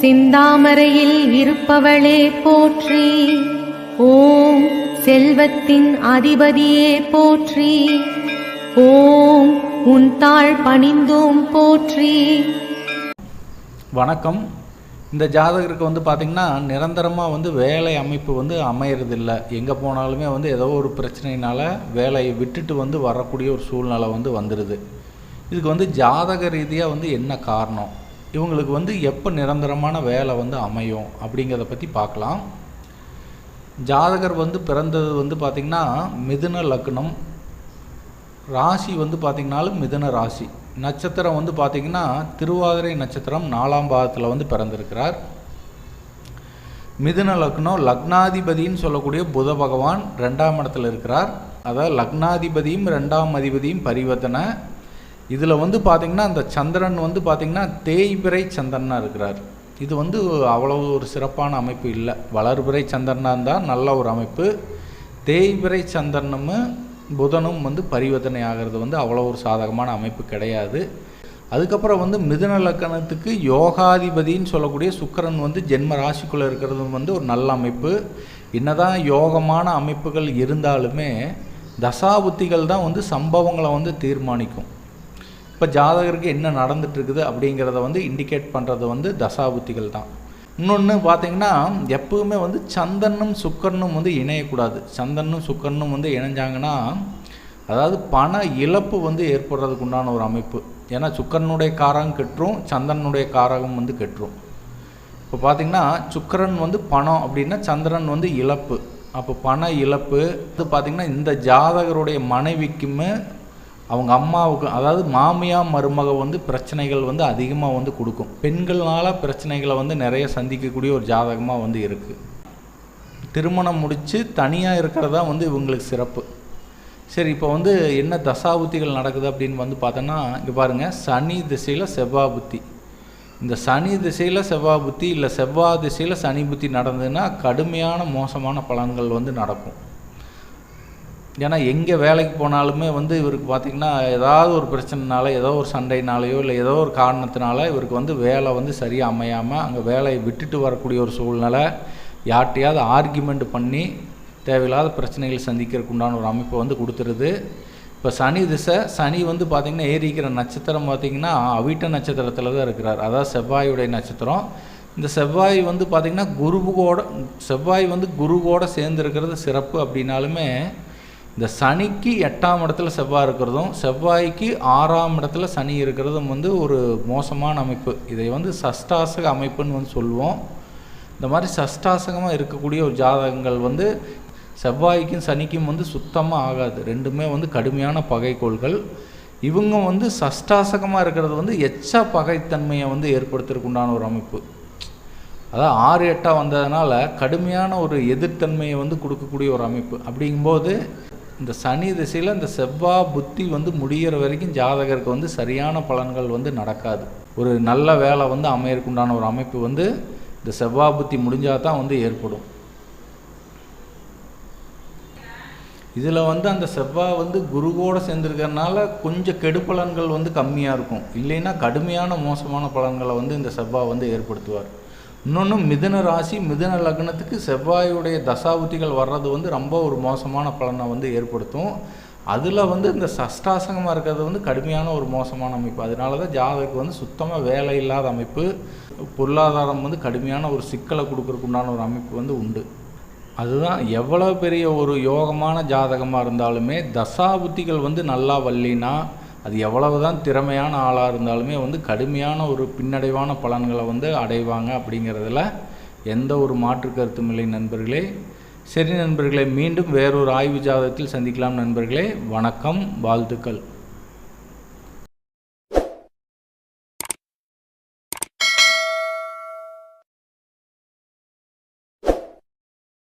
செந்தாமரையில் இருப்பவளே போற்றி. ஓம் செல்வத்தின் அதிபதியே போற்றி. ஓம் உன் தாழ் பணிந்தோம் போற்றி. வணக்கம். இந்த ஜாதகருக்கு வந்து பார்த்திங்கன்னா நிரந்தரமாக வந்து வேலை அமைப்பு வந்து அமையறதில்ல. எங்கே போனாலுமே வந்து ஏதோ ஒரு பிரச்சனையினால வேலையை விட்டுட்டு வந்து வரக்கூடிய ஒரு சூழ்நிலை வந்து வந்துடுது இதுக்கு வந்து ஜாதக ரீதியாக வந்து என்ன காரணம்? இவங்களுக்கு வந்து எப்போ நிரந்தரமான வேலை வந்து அமையும் அப்படிங்கிறத பற்றி பார்க்கலாம். ஜாதகர் வந்து பிறந்தது வந்து பார்த்திங்கன்னா மிதுன லக்னம். ராசி வந்து பார்த்திங்கனாலும் மிதுன ராசி. நட்சத்திரம் வந்து பார்த்திங்கன்னா திருவாதிரை நட்சத்திரம் நாலாம் பாதத்தில் வந்து பிறந்திருக்கிறார். மிதுன லக்னம் லக்னாதிபதின்னு சொல்லக்கூடிய புத பகவான் ரெண்டாம் இடத்துல இருக்கிறார். அதாவது லக்னாதிபதியும் ரெண்டாம் அதிபதியும் பரிவர்த்தனை இதில் வந்து பார்த்திங்கன்னா அந்த சந்திரன் வந்து பார்த்திங்கன்னா தேய்பிறை சந்திரனாக இருக்கிறார். இது வந்து அவ்வளவு ஒரு சிறப்பான அமைப்பு இல்லை. வளர்பிறை சந்திரனாக இருந்தால் நல்ல ஒரு அமைப்பு. தேய்பிறை சந்திரனும் புதனும் வந்து பரிவர்த்தனை ஆகிறது வந்து அவ்வளோ ஒரு சாதகமான அமைப்பு கிடையாது. அதுக்கப்புறம் வந்து மிதுன லக்கணத்துக்கு யோகாதிபதின்னு சொல்லக்கூடிய சுக்கரன் வந்து ஜென்ம ராசிக்குள்ளே இருக்கிறதும் வந்து ஒரு நல்ல அமைப்பு. என்னதான் யோகமான அமைப்புகள் இருந்தாலுமே தசாபுத்திகள் தான் வந்து சம்பவங்களை வந்து தீர்மானிக்கும். இப்போ ஜாதகருக்கு என்ன நடந்துட்டுருக்குது அப்படிங்கிறத வந்து இண்டிகேட் பண்ணுறது வந்து தசாபுத்திகள் தான். இன்னொன்று பார்த்தீங்கன்னா எப்பவுமே வந்து சந்தனும் சுக்கரனும் வந்து இணையக்கூடாது. சந்தனும் சுக்கரனும் வந்து இணைஞ்சாங்கன்னா அதாவது பண இழப்பு வந்து ஏற்படுறதுக்கு உண்டான ஒரு அமைப்பு. ஏன்னா சுக்கரனுடைய காரகம் கெட்டுரும் சந்திரனுடைய காரகம் வந்து கெட்டுரும். இப்போ பார்த்தீங்கன்னா சுக்கரன் வந்து பணம் அப்படின்னா சந்திரன் வந்து இழப்பு. அப்போ பண இழப்பு இது பார்த்திங்கன்னா இந்த ஜாதகருடைய மனைவிக்குமே அவங்க அம்மாவுக்கு அதாவது மாமியா மருமக வந்து பிரச்சனைகள் வந்து அதிகமாக வந்து கொடுக்கும். பெண்கள்னால பிரச்சனைகளை வந்து நிறைய சந்திக்கக்கூடிய ஒரு ஜாதகமாக வந்து இருக்குது திருமணம் முடித்து தனியாக இருக்கிறதா வந்து இவங்களுக்கு சிறப்பு. சரி இப்போ வந்து என்ன தசாபுத்திகள் நடக்குது அப்படின்னு வந்து பார்த்தோன்னா இங்கே பாருங்கள் சனி திசையில் செவ்வாய் புத்தி. இந்த சனி திசையில் செவ்வாய் புத்தி இல்லை செவ்வாய் திசையில் சனி புத்தி நடந்ததுன்னா கடுமையான மோசமான பலன்கள் வந்து நடக்கும். ஏன்னா எங்கே வேலைக்கு போனாலுமே வந்து இவருக்கு பார்த்திங்கன்னா ஏதாவது ஒரு பிரச்சனைனால ஏதோ ஒரு சண்டைனாலேயோ இல்லை ஏதோ ஒரு காரணத்தினால இவருக்கு வந்து வேலை வந்து சரியாக அமையாமல் அங்கே வேலையை விட்டுட்டு வரக்கூடிய ஒரு சூழ்நிலை யார்கிட்டையாவது ஆர்கியூமெண்ட் பண்ணி தேவையில்லாத பிரச்சனைகள் சந்திக்கிறதுக்கு உண்டான ஒரு அமைப்பை வந்து கொடுத்துருது. இப்போ சனி திசை சனி வந்து பார்த்திங்கன்னா ஏறிக்கிற நட்சத்திரம் பார்த்திங்கன்னா அவிட்ட நட்சத்திரத்தில் தான் இருக்கிறார். அதாவது செவ்வாயுடைய நட்சத்திரம். இந்த செவ்வாய் வந்து பார்த்திங்கன்னா குருவோட செவ்வாய் வந்து குருவோட சேர்ந்துருக்கிறது சிறப்பு அப்படின்னாலுமே இந்த சனிக்கு எட்டாம் இடத்துல செவ்வாய் இருக்கிறதும் செவ்வாய்க்கு ஆறாம் இடத்துல சனி இருக்கிறதும் வந்து ஒரு மோசமான அமைப்பு. இதை வந்து சஷ்டாசக அமைப்புன்னு வந்து சொல்லுவோம் இந்த மாதிரி சஷ்டாசகமாக இருக்கக்கூடிய ஒரு ஜாதகங்கள் வந்து செவ்வாய்க்கும் சனிக்கும் வந்து சுத்தமாக ஆகாது. ரெண்டுமே வந்து கடுமையான பகைக்கோள்கள். இவங்க வந்து சஷ்டாசகமாக இருக்கிறது வந்து எச்ச பகைத்தன்மையை வந்து ஏற்படுத்துறதுக்குண்டான ஒரு அமைப்பு. அதாவது ஆறு எட்டாக வந்ததுனால கடுமையான ஒரு எதிர்த்தன்மையை வந்து கொடுக்கக்கூடிய ஒரு அமைப்பு. அப்படிங்கும்போது இந்த சனி திசையில் இந்த செவ்வாய் புத்தி வந்து முடிகிற வரைக்கும் ஜாதகருக்கு வந்து சரியான பலன்கள் வந்து நடக்காது. ஒரு நல்ல வேலை வந்து அமையறக்குண்டான ஒரு அமைப்பு வந்து இந்த செவ்வாய் புத்தி முடிஞ்சால் தான் வந்து ஏற்படும். இதில் வந்து அந்த செவ்வாய் வந்து குருவோடு சேர்ந்துருக்கறனால கொஞ்சம் கெடுபலன்கள் வந்து கம்மியாக இருக்கும். இல்லைன்னா கடுமையான மோசமான பலன்களை வந்து இந்த செவ்வாய் வந்து ஏற்படுத்துவார். இன்னொன்று மிதுன ராசி மிதுன லக்னத்துக்கு செவ்வாயுடைய தசாபுத்திகள் வர்றது வந்து ரொம்ப ஒரு மோசமான பலனை வந்து ஏற்படுத்தும். அதில் வந்து இந்த சஷ்டாசங்கமாக இருக்கிறது வந்து கடுமையான ஒரு மோசமான அமைப்பு. அதனால தான் ஜாதகத்துக்கு வந்து சுத்தமாக வேலை இல்லாத அமைப்பு. பொருளாதாரம் வந்து கடுமையான ஒரு சிக்கலை கொடுக்குறக்குண்டான ஒரு அமைப்பு வந்து உண்டு. அதுதான் எவ்வளோ பெரிய ஒரு யோகமான ஜாதகமாக இருந்தாலுமே தசாபுத்திகள் வந்து நல்லா வல்லினா அது எவ்வளவு தான் திறமையான ஆளாக இருந்தாலுமே வந்து கடுமையான ஒரு பின்னடைவான பலன்களை வந்து அடைவாங்க அப்படிங்கிறதுல எந்த ஒரு மாற்று கருத்தும் இல்லை நண்பர்களே. சரி நண்பர்களே மீண்டும் வேறொரு ஆய்வு ஜாதகத்தில் சந்திக்கலாம் நண்பர்களே. வணக்கம் வாழ்த்துக்கள்.